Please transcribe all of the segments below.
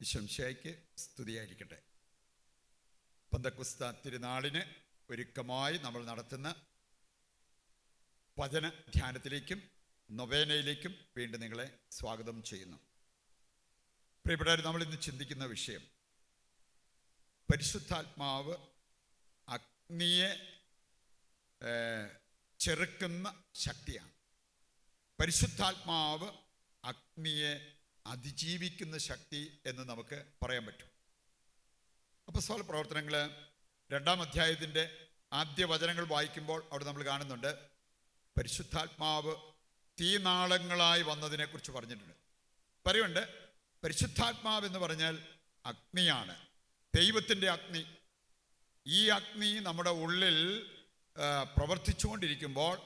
വിശംശയ്ക്ക് സ്തുതിയായിരിക്കട്ടെ. പന്തക്കുസ്ത തിരുനാളിന് ഒരുക്കമായി നമ്മൾ നടത്തുന്ന വചന ധ്യാനത്തിലേക്കും നൊവേനയിലേക്കും വീണ്ടും നിങ്ങളെ സ്വാഗതം ചെയ്യുന്നു. പ്രിയപ്പെട്ടവർ നമ്മൾ ഇന്ന് ചിന്തിക്കുന്ന വിഷയം പരിശുദ്ധാത്മാവ് അഗ്നിയെ ചെറുക്കുന്ന ശക്തിയാണ്. പരിശുദ്ധാത്മാവ് അഗ്നിയെ അതിജീവിക്കുന്ന ശക്തി എന്ന് നമുക്ക് പറയാൻ പറ്റും. അപ്പസ്തോല പ്രവർത്തനങ്ങൾ രണ്ടാം അധ്യായത്തിന്റെ ആദ്യ വചനങ്ങൾ വായിക്കുമ്പോൾ അവിടെ നമ്മൾ കാണുന്നുണ്ട് പരിശുദ്ധാത്മാവ് തീനാളങ്ങളായി വന്നതിനെക്കുറിച്ച് പറഞ്ഞിട്ടുണ്ട്. പറയുണ്ട് പരിശുദ്ധാത്മാവ് എന്ന് പറഞ്ഞാൽ അഗ്നിയാണ്. ദൈവത്തിന്റെ അഗ്നി. ഈ അഗ്നി നമ്മുടെ ഉള്ളിൽ പ്രവർത്തിച്ചുകൊണ്ടിരിക്കുമ്പോൾ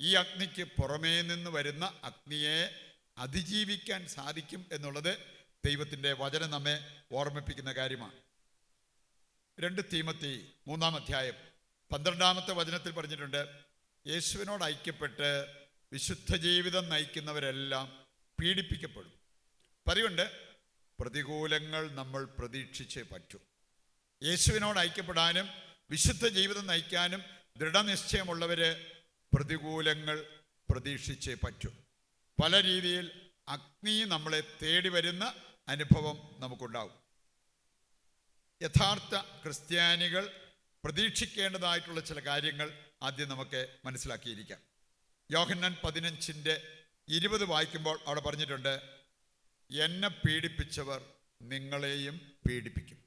ഈ അഗ്നിക്ക് പുറമേ നിന്ന് വരുന്ന അഗ്നിയെ അതിജീവിക്കാൻ സാധിക്കും എന്നുള്ളത് ദൈവത്തിന്റെ വചനം നമ്മെ ഓർമ്മിപ്പിക്കുന്ന കാര്യമാണ്. രണ്ട് തീമത്തി മൂന്നാം അധ്യായം പന്ത്രണ്ടാമത്തെ വചനത്തിൽ പറഞ്ഞിട്ടുണ്ട് യേശുവിനോട് ഐക്യപ്പെട്ട് വിശുദ്ധ ജീവിതം നയിക്കുന്നവരെല്ലാം പീഡിപ്പിക്കപ്പെടും. പറയുണ്ട് പ്രതികൂലങ്ങൾ നമ്മൾ പ്രതീക്ഷിച്ച് പറ്റും. യേശുവിനോട് ഐക്യപ്പെടാനും വിശുദ്ധ ജീവിതം നയിക്കാനും ദൃഢനിശ്ചയമുള്ളവര് പ്രതികൂലങ്ങൾ പ്രതീക്ഷിച്ചേ പറ്റൂ. പല രീതിയിൽ അഗ്നി നമ്മളെ തേടി വരുന്ന അനുഭവം നമുക്കുണ്ടാവും. യഥാർത്ഥ ക്രിസ്ത്യാനികൾ പ്രതീക്ഷിക്കേണ്ടതായിട്ടുള്ള ചില കാര്യങ്ങൾ ആദ്യം നമുക്ക് മനസ്സിലാക്കിയിരിക്കാം. യോഹന്നാൻ പതിനഞ്ചിന്റെ ഇരുപത് വായിക്കുമ്പോൾ അവിടെ പറഞ്ഞിട്ടുണ്ട് എന്നെ പീഡിപ്പിച്ചവർ നിങ്ങളെയും പീഡിപ്പിക്കും.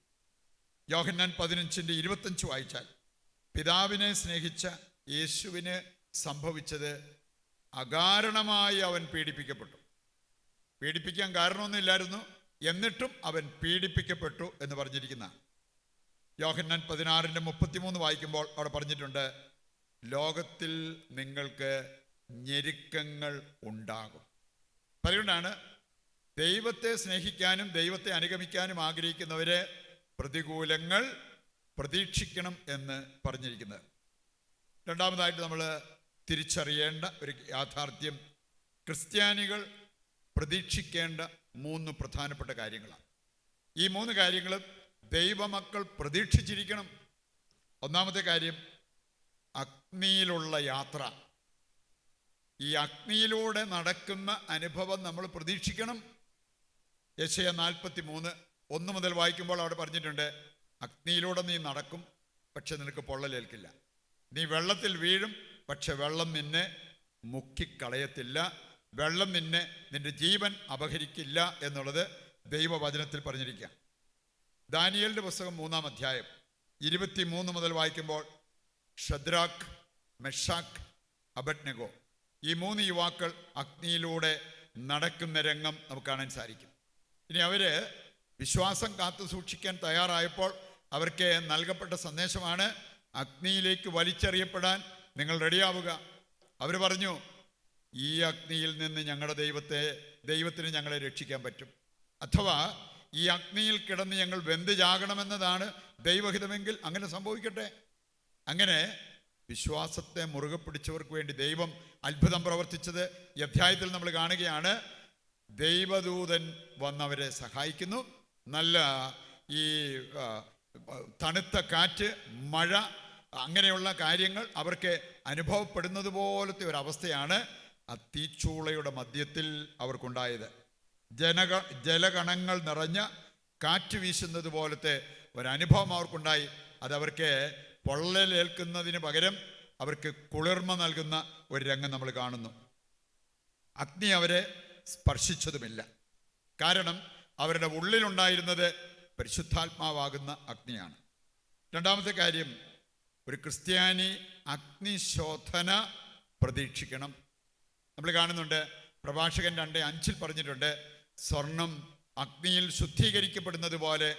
യോഹന്നാൻ പതിനഞ്ചിന്റെ ഇരുപത്തഞ്ച് വായിച്ചാൽ പിതാവിനെ സ്നേഹിച്ച യേശുവിന് സംഭവിച്ചത് അകാരണമായി അവൻ പീഡിപ്പിക്കപ്പെട്ടു. പീഡിപ്പിക്കാൻ കാരണമൊന്നുമില്ലായിരുന്നു എന്നിട്ടും അവൻ പീഡിപ്പിക്കപ്പെട്ടു എന്ന് പറഞ്ഞിരിക്കുന്ന യോഹന്നാൻ പതിനാറിന്റെ മുപ്പത്തിമൂന്ന് വായിക്കുമ്പോൾ അവിടെ പറഞ്ഞിട്ടുണ്ട് ലോകത്തിൽ നിങ്ങൾക്ക് ഞെരുക്കങ്ങൾ ഉണ്ടാകും. പറയുകൊണ്ടാണ് ദൈവത്തെ സ്നേഹിക്കാനും ദൈവത്തെ അനുഗമിക്കാനും ആഗ്രഹിക്കുന്നവരെ പ്രതികൂലങ്ങൾ പ്രതീക്ഷിക്കണം എന്ന് പറഞ്ഞിരിക്കുന്നത്. രണ്ടാമതായിട്ട് നമ്മൾ തിരിച്ചറിയേണ്ട ഒരു യാഥാർത്ഥ്യം. ക്രിസ്ത്യാനികൾ പ്രതീക്ഷിക്കേണ്ട മൂന്ന് പ്രധാനപ്പെട്ട കാര്യങ്ങളാണ്. ഈ മൂന്ന് കാര്യങ്ങളും ദൈവമക്കൾ പ്രതീക്ഷിച്ചിരിക്കണം. ഒന്നാമത്തെ കാര്യം അഗ്നിയിലുള്ള യാത്ര. ഈ അഗ്നിയിലൂടെ നടക്കുന്ന അനുഭവം നമ്മൾ പ്രതീക്ഷിക്കണം. യശയ നാൽപ്പത്തി മൂന്ന് ഒന്ന് മുതൽ വായിക്കുമ്പോൾ അവിടെ പറഞ്ഞിട്ടുണ്ട് അഗ്നിയിലൂടെ നീ നടക്കും പക്ഷെ നിനക്ക് പൊള്ളലേൽക്കില്ല. നീ വെള്ളത്തിൽ വീഴും പക്ഷെ വെള്ളം നിന്നെ മുക്കിക്കളയത്തില്ല. വെള്ളം നിന്നെ നിന്റെ ജീവൻ അപഹരിക്കില്ല എന്നുള്ളത് ദൈവവചനത്തിൽ പറഞ്ഞിരിക്കുക. ദാനിയലിന്റെ പുസ്തകം മൂന്നാം അധ്യായം ഇരുപത്തി മൂന്ന് മുതൽ വായിക്കുമ്പോൾ ഷദ്രാഖ് മെഷാഖ് അബഡ്നഗോ ഈ മൂന്ന് യുവാക്കൾ അഗ്നിയിലൂടെ നടക്കുന്ന രംഗം നമുക്ക് കാണാൻ സാധിക്കും. ഇനി അവർ വിശ്വാസം കാത്തു സൂക്ഷിക്കാൻ തയ്യാറായപ്പോൾ അവർക്ക് നൽകപ്പെട്ട സന്ദേശമാണ് അഗ്നിയിലേക്ക് വലിച്ചെറിയപ്പെടാൻ നിങ്ങൾ റെഡിയാവുക. അവർ പറഞ്ഞു ഈ അഗ്നിയിൽ നിന്ന് ഞങ്ങളുടെ ദൈവത്തെ ദൈവത്തിന് ഞങ്ങളെ രക്ഷിക്കാൻ പറ്റും. അഥവാ ഈ അഗ്നിയിൽ കിടന്ന് ഞങ്ങൾ വെന്ത് ചാകണമെന്നതാണ് ദൈവഹിതമെങ്കിൽ അങ്ങനെ സംഭവിക്കട്ടെ. അങ്ങനെ വിശ്വാസത്തെ മുറുകെ പിടിച്ചവർക്ക് വേണ്ടി ദൈവം അത്ഭുതം പ്രവർത്തിച്ചത് ഈ അധ്യായത്തിൽ നമ്മൾ കാണുകയാണ്. ദൈവദൂതൻ വന്നവരെ സഹായിക്കുന്നു. നല്ല ഈ തണുത്ത കാറ്റ് മഴ അങ്ങനെയുള്ള കാര്യങ്ങൾ അവർക്ക് അനുഭവപ്പെടുന്നത് പോലത്തെ ഒരു അവസ്ഥയാണ് ആ തീച്ചൂളയുടെ മധ്യത്തിൽ അവർക്കുണ്ടായത്. ജനക ജലഗണങ്ങൾ നിറഞ്ഞ കാറ്റ് വീശുന്നത് പോലത്തെ ഒരനുഭവം അവർക്കുണ്ടായി. അതവർക്ക് പൊള്ളലേൽക്കുന്നതിന് പകരം അവർക്ക് കുളിർമ നൽകുന്ന ഒരു രംഗം നമ്മൾ കാണുന്നു. അഗ്നി അവരെ സ്പർശിച്ചതുമില്ല. കാരണം അവരുടെ ഉള്ളിലുണ്ടായിരുന്നത് പരിശുദ്ധാത്മാവാകുന്ന അഗ്നിയാണ്. രണ്ടാമത്തെ കാര്യം ഒരു ക്രിസ്ത്യാനി അഗ്നിശോധന പ്രതീക്ഷിക്കണം. നമ്മൾ കാണുന്നുണ്ട് പ്രഭാഷകൻ രണ്ട് അഞ്ചിൽ പറഞ്ഞിട്ടുണ്ട് സ്വർണം അഗ്നിയിൽ ശുദ്ധീകരിക്കപ്പെടുന്നത് പോലെ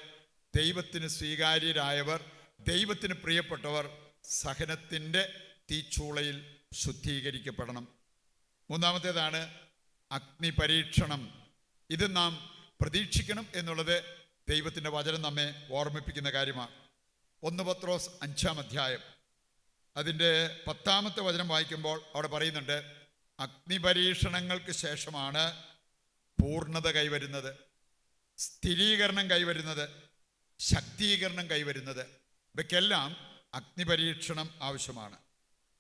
ദൈവത്തിന് സ്വീകാര്യരായവർ ദൈവത്തിന് പ്രിയപ്പെട്ടവർ സഹനത്തിന്റെ തീച്ചൂളയിൽ ശുദ്ധീകരിക്കപ്പെടണം. മൂന്നാമത്തേതാണ് അഗ്നി പരീക്ഷണം ഇത് നാം പ്രതീക്ഷിക്കണം എന്നുള്ളത് ദൈവത്തിന്റെ വചനം നമ്മെ ഓർമ്മിപ്പിക്കുന്ന കാര്യമാണ്. ഒന്ന് പത്രോസ് അഞ്ചാം അധ്യായം. അതിന്റെ പത്താമത്തെ വചനം വായിക്കുമ്പോൾ അവിടെ പറയുന്നുണ്ട് അഗ്നിപരീക്ഷണങ്ങൾക്ക് ശേഷമാണ് പൂർണത കൈവരുന്നത് സ്ഥിരീകരണം കൈവരുന്നത് ശക്തീകരണം കൈവരുന്നത്. ഇവയ്ക്കെല്ലാം അഗ്നിപരീക്ഷണം ആവശ്യമാണ്.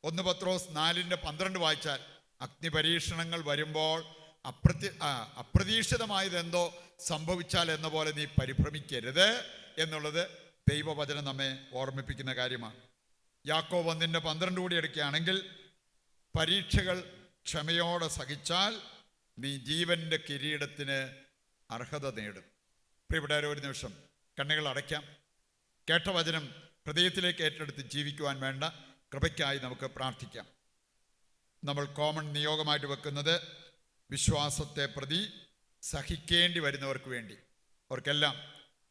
ഒന്ന് പത്രോസ് നാലിന്റെ പന്ത്രണ്ട് വായിച്ചാൽ അഗ്നിപരീക്ഷണങ്ങൾ വരുമ്പോൾ അപ്രതി അപ്രതീക്ഷിതമായതെന്തോ സംഭവിച്ചാൽ എന്ന പോലെ നീ പരിഭ്രമിക്കരുത് എന്നുള്ളത് ദൈവവചനം നമ്മെ ഓർമ്മിപ്പിക്കുന്ന കാര്യമാണ്. യാക്കോ ഒന്നിന്റെ പന്ത്രണ്ട് കൂടി എടുക്കുകയാണെങ്കിൽ പരീക്ഷകൾ ക്ഷമയോടെ സഹിച്ചാൽ നീ ജീവന്റെ കിരീടത്തിന് അർഹത നേടും. പ്രിയപ്പെട്ടവരെ ഒരു നിമിഷം കണ്ണുകൾ അടയ്ക്കാം. കേട്ട വചനം ഹൃദയത്തിലേക്ക് ഏറ്റെടുത്ത് ജീവിക്കുവാൻ വേണ്ട കൃപയ്ക്കായി നമുക്ക് പ്രാർത്ഥിക്കാം. നമ്മൾ കോമൺ നിയോഗമായിട്ട് വെക്കുന്നത് വിശ്വാസത്തെ പ്രതി സഹിക്കേണ്ടി വരുന്നവർക്ക് വേണ്ടി. അവർക്കെല്ലാം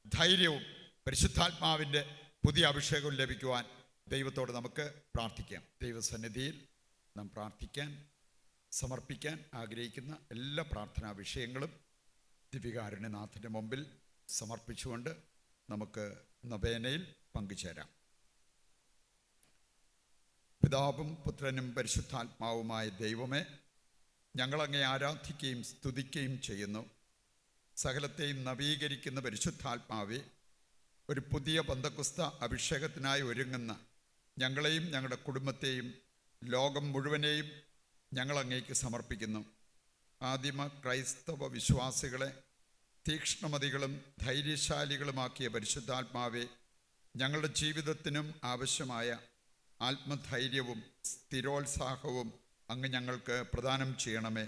ധൈര്യവും പരിശുദ്ധാത്മാവിന്റെ പുതിയ അഭിഷേകം ലഭിക്കുവാൻ ദൈവത്തോട് നമുക്ക് പ്രാർത്ഥിക്കാം. ദൈവസന്നിധിയിൽ നാം പ്രാർത്ഥിക്കാൻ സമർപ്പിക്കാൻ ആഗ്രഹിക്കുന്ന എല്ലാ പ്രാർത്ഥനാ വിഷയങ്ങളും ദിവികാരുണ്യനാഥന്റെ മുമ്പിൽ സമർപ്പിച്ചുകൊണ്ട് നമുക്ക് നവേനയിൽ പങ്കുചേരാം. പിതാവും പുത്രനും പരിശുദ്ധാത്മാവുമായ ദൈവമേ ഞങ്ങളങ്ങെ ആരാധിക്കുകയും സ്തുതിക്കുകയും ചെയ്യുന്നു. സകലത്തെയും നവീകരിക്കുന്ന പരിശുദ്ധാത്മാവെ ഒരു പുതിയ പന്തക്കുസ്ത അഭിഷേകത്തിനായി ഒരുങ്ങുന്ന ഞങ്ങളെയും ഞങ്ങളുടെ കുടുംബത്തെയും ലോകം മുഴുവനെയും ഞങ്ങളങ്ങേക്ക് സമർപ്പിക്കുന്നു. ആദിമ ക്രൈസ്തവ വിശ്വാസികളെ തീക്ഷ്ണമതികളും ധൈര്യശാലികളുമാക്കിയ പരിശുദ്ധാത്മാവെ ഞങ്ങളുടെ ജീവിതത്തിനും ആവശ്യമായ ആത്മധൈര്യവും സ്ഥിരോത്സാഹവും അങ്ങ് ഞങ്ങൾക്ക് പ്രദാനം ചെയ്യണമേ.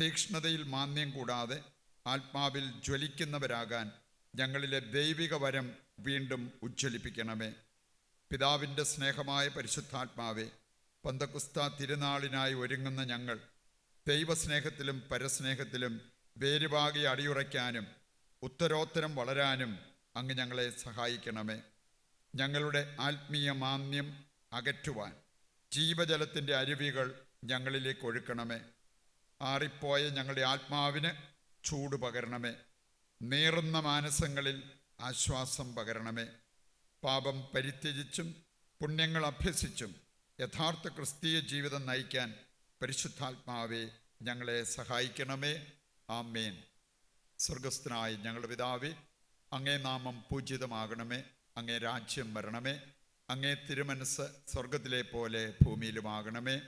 തീക്ഷ്ണതയിൽ മാന്യം കൂടാതെ ആത്മാവിൽ ജ്വലിക്കുന്നവരാകാൻ ഞങ്ങളിലെ ദൈവിക വരം വീണ്ടും ഉജ്ജ്വലിപ്പിക്കണമേ. പിതാവിന്റെ സ്നേഹമായ പരിശുദ്ധാത്മാവെ പന്തക്കുസ്ത തിരുനാളിനായി ഒരുങ്ങുന്ന ഞങ്ങൾ ദൈവസ്നേഹത്തിലും പരസ്നേഹത്തിലും വേരുപാകി അടിയുറയ്ക്കാനും ഉത്തരോത്തരം വളരാനും അങ്ങ് ഞങ്ങളെ സഹായിക്കണമേ. ഞങ്ങളുടെ ആത്മീയ മാന്യം അകറ്റുവാൻ ജീവജലത്തിന്റെ അരുവികൾ ഞങ്ങളിലേക്ക് ഒഴുക്കണമേ. ആറിപ്പോയ ഞങ്ങളുടെ ആത്മാവിന് ചൂട് പകരണമേ. നീറുന്ന മാനസങ്ങളിൽ ആശ്വാസം പകരണമേ. പാപം പരിത്യജിച്ചും പുണ്യങ്ങൾ അഭ്യസിച്ചും യഥാർത്ഥ ക്രിസ്തീയ ജീവിതം നയിക്കാൻ പരിശുദ്ധാത്മാവെ ഞങ്ങളെ സഹായിക്കണമേ. ആമേൻ. സ്വർഗസ്ഥനായ ഞങ്ങളുടെ പിതാവേ അങ്ങേ നാമം പൂജിതമാകണമേ. അങ്ങേ രാജ്യം വരണമേ. അങ്ങേ തിരുമനസ് സ്വർഗത്തിലെ പോലെ ഭൂമിയിലുമാകണമേ.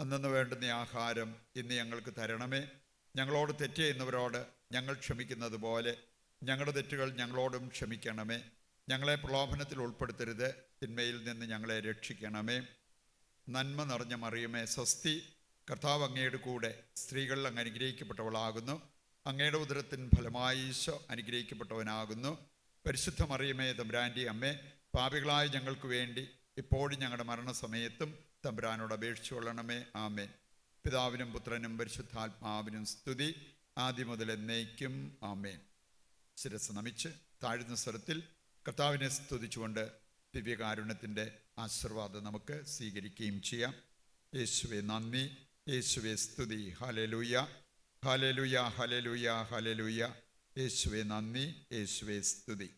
അന്നു വേണ്ടുന്ന ആഹാരം ഇന്ന് ഞങ്ങൾക്ക് തരണമേ. ഞങ്ങളോട് തെറ്റ് ചെയ്യുന്നവരോട് ഞങ്ങൾ ക്ഷമിക്കുന്നത് പോലെ ഞങ്ങളുടെ തെറ്റുകൾ ഞങ്ങളോടും ക്ഷമിക്കണമേ. ഞങ്ങളെ പ്രലോഭനത്തിൽ ഉൾപ്പെടുത്തരുത്. തിന്മയിൽ നിന്ന് ഞങ്ങളെ രക്ഷിക്കണമേ. നന്മ നിറഞ്ഞ മറിയമേ സ്വസ്തി കർത്താവ് അങ്ങയുടെ കൂടെ സ്ത്രീകൾ അങ്ങ് അനുഗ്രഹിക്കപ്പെട്ടവളാകുന്നു. അങ്ങയുടെ ഉദരത്തിൻ ഫലമായി ഈശോ അനുഗ്രഹിക്കപ്പെട്ടവനാകുന്നു. പരിശുദ്ധ മറിയമേ തമ്പുരാന്റെ അമ്മേ പാപികളായ ഞങ്ങൾക്ക് വേണ്ടി ഇപ്പോഴും ഞങ്ങളുടെ മരണസമയത്തും തമ്പുരാനോട് അപേക്ഷിച്ചു കൊള്ളണമേ. ആമേൻ. പിതാവിനും പുത്രനും പരിശുദ്ധാത്മാവിനും സ്തുതി. ആദ്യം മുതൽ എന്നേക്കും ആമേൻ. ശിരസ് നമിച്ച് താഴ്ന്ന സ്വരത്തിൽ കർത്താവിനെ സ്തുതിച്ചുകൊണ്ട് ദിവ്യകാരുണ്യത്തിന്റെ ആശീർവാദം നമുക്ക് സ്വീകരിക്കുകയും ചെയ്യാം. യേശുവെ നന്ദി. യേശുവെ സ്തുതി. ഹലലൂയ ഹലലുയ ഹലലുയ ഹലലുയ യേശുവെ നന്ദി. യേശുവെ സ്തുതി.